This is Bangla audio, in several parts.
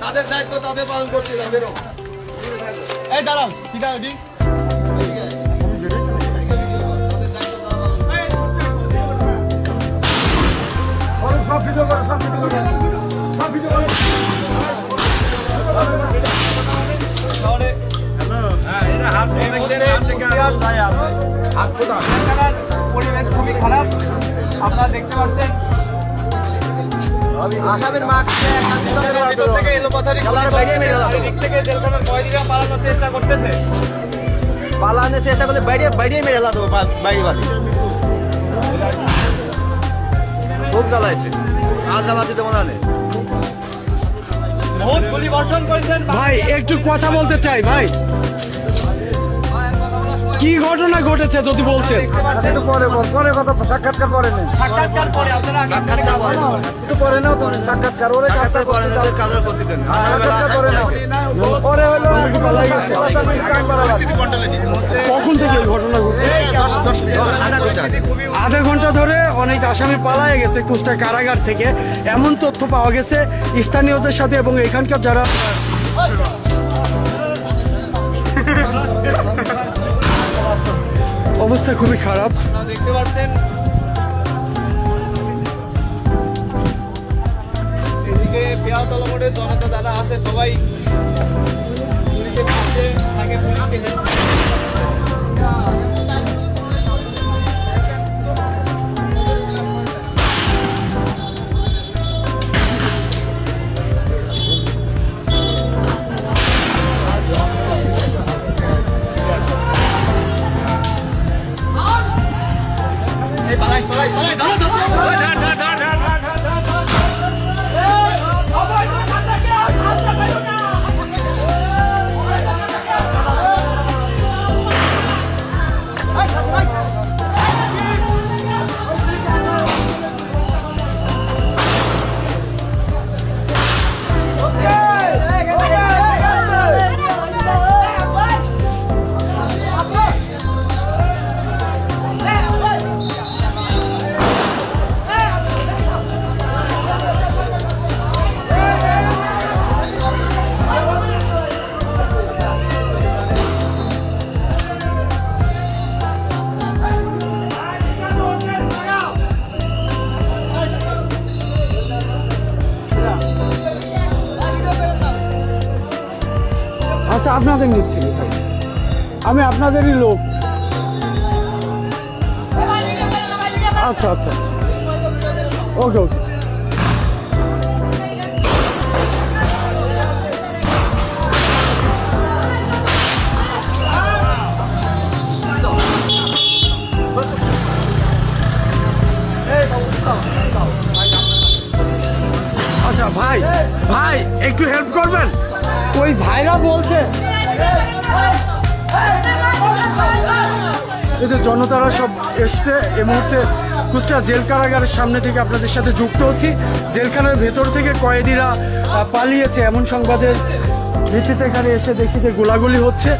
তাদের দায়িত্ব তাদের পালন করতে তাদেরও। এই দাঁড়ান কি দাঁড়ান ঠিক পরিবেশ খুবই খারাপ। আপনারা দেখতে পাচ্ছেন আসামের ভিতর থেকে এলোপাথারি খেলার বাইরে মেরে। দিক থেকে জেলখানার কয়েদিরা পালানোর চেষ্টা করতেছে। পালানে চেষ্টা করলে বাইরে বাইরে মেরে দাও বাইরে বাড়ি খুব জ্বালাইছে। আর জ্বালাতে দেবো না গুলি ভাই একটু কথা বলতে চাই ভাই। কি ঘটনা ঘটেছে যদি বলতেন? পরে পরে কথা সাক্ষাৎকার পরে নেন সাক্ষাৎকার পরে আপনারা আগে সাক্ষাৎকার পরে নেন। একটু পরে নাও তো সাক্ষাৎকার ওরে সাক্ষাৎকার পরে নেন, কাজের ক্ষতি দেন। সাক্ষাৎকার করে নাও। পরে হলো একটু পালাই গেছে? কখন থেকে এই ঘটনা ঘটছে? আধা ঘণ্টা। ধরে অনেক আসামি পালায় গেছে কুষ্টা কারাগার থেকে। এমন তথ্য পাওয়া গেছে স্থানীয়দের সাথে এবং এখানকার যারা অবস্থা খুবই খারাপ। দেখতে পাচ্ছেন এদিকে পেয়াতলা মোড়ে জনতা যারা আছে সবাই পুলিশের তাকে 好嘞，আচ্ছা আপনাদের নিচ্ছি। আমি আপনাদেরই লোক। আচ্ছা আচ্ছা আচ্ছা। ওকে ওকে। আচ্ছা ভাই ভাই, একটু হেল্প করবেন? ওই ভাইরা বলছে। এই যে জনতারা সব এসছে, এই মুহূর্তে কুষ্টা জেল কারাগারের সামনে থেকে আপনাদের সাথে যুক্ত হচ্ছি। জেলখানার ভেতর থেকে কয়েদিরা পালিয়েছে। এমন সংবাদের ভিত্তিতে এখানে এসে দেখি যে গোলাগুলি হচ্ছে।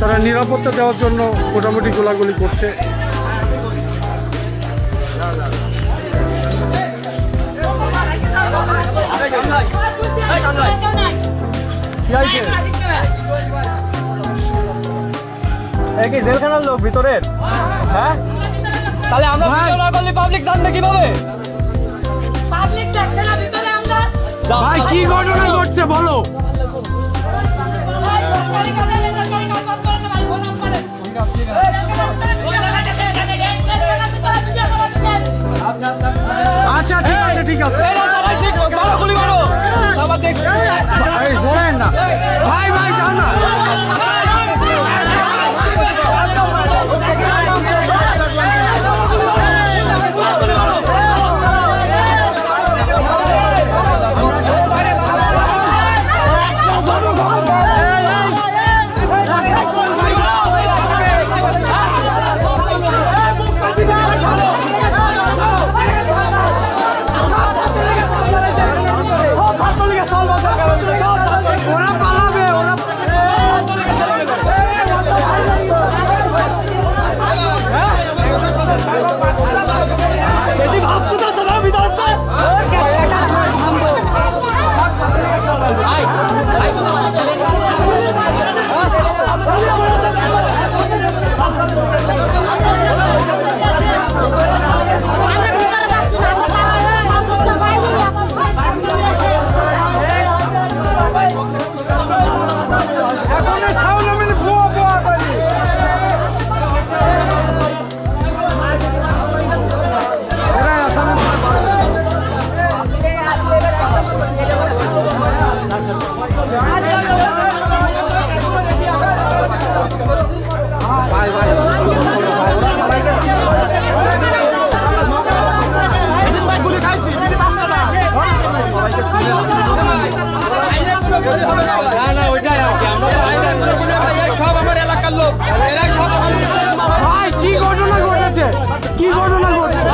তারা নিরাপত্তা দেওয়ার জন্য মোটামুটি গোলাগুলি করছে। কি জেলখানার লোক ভিতরের? হ্যাঁ? তাহলে আমরা ভাই। ভিডিও না করলে পাবলিক জানবে কীভাবে? পাবলিক দেখছে ভিতরে আমরা? ভাই কি ঘটনা ঘটছে বলো? লাগাতে দেন। আচ্ছা ঠিক আছে। ঠিক আছে। না ভাই ভাই যান না না, ওইটাই সব আমার এলাকার লোক এরাই সব ভাই কি। ঘটনা ঘটেছে কি ঘটনা ঘটেছে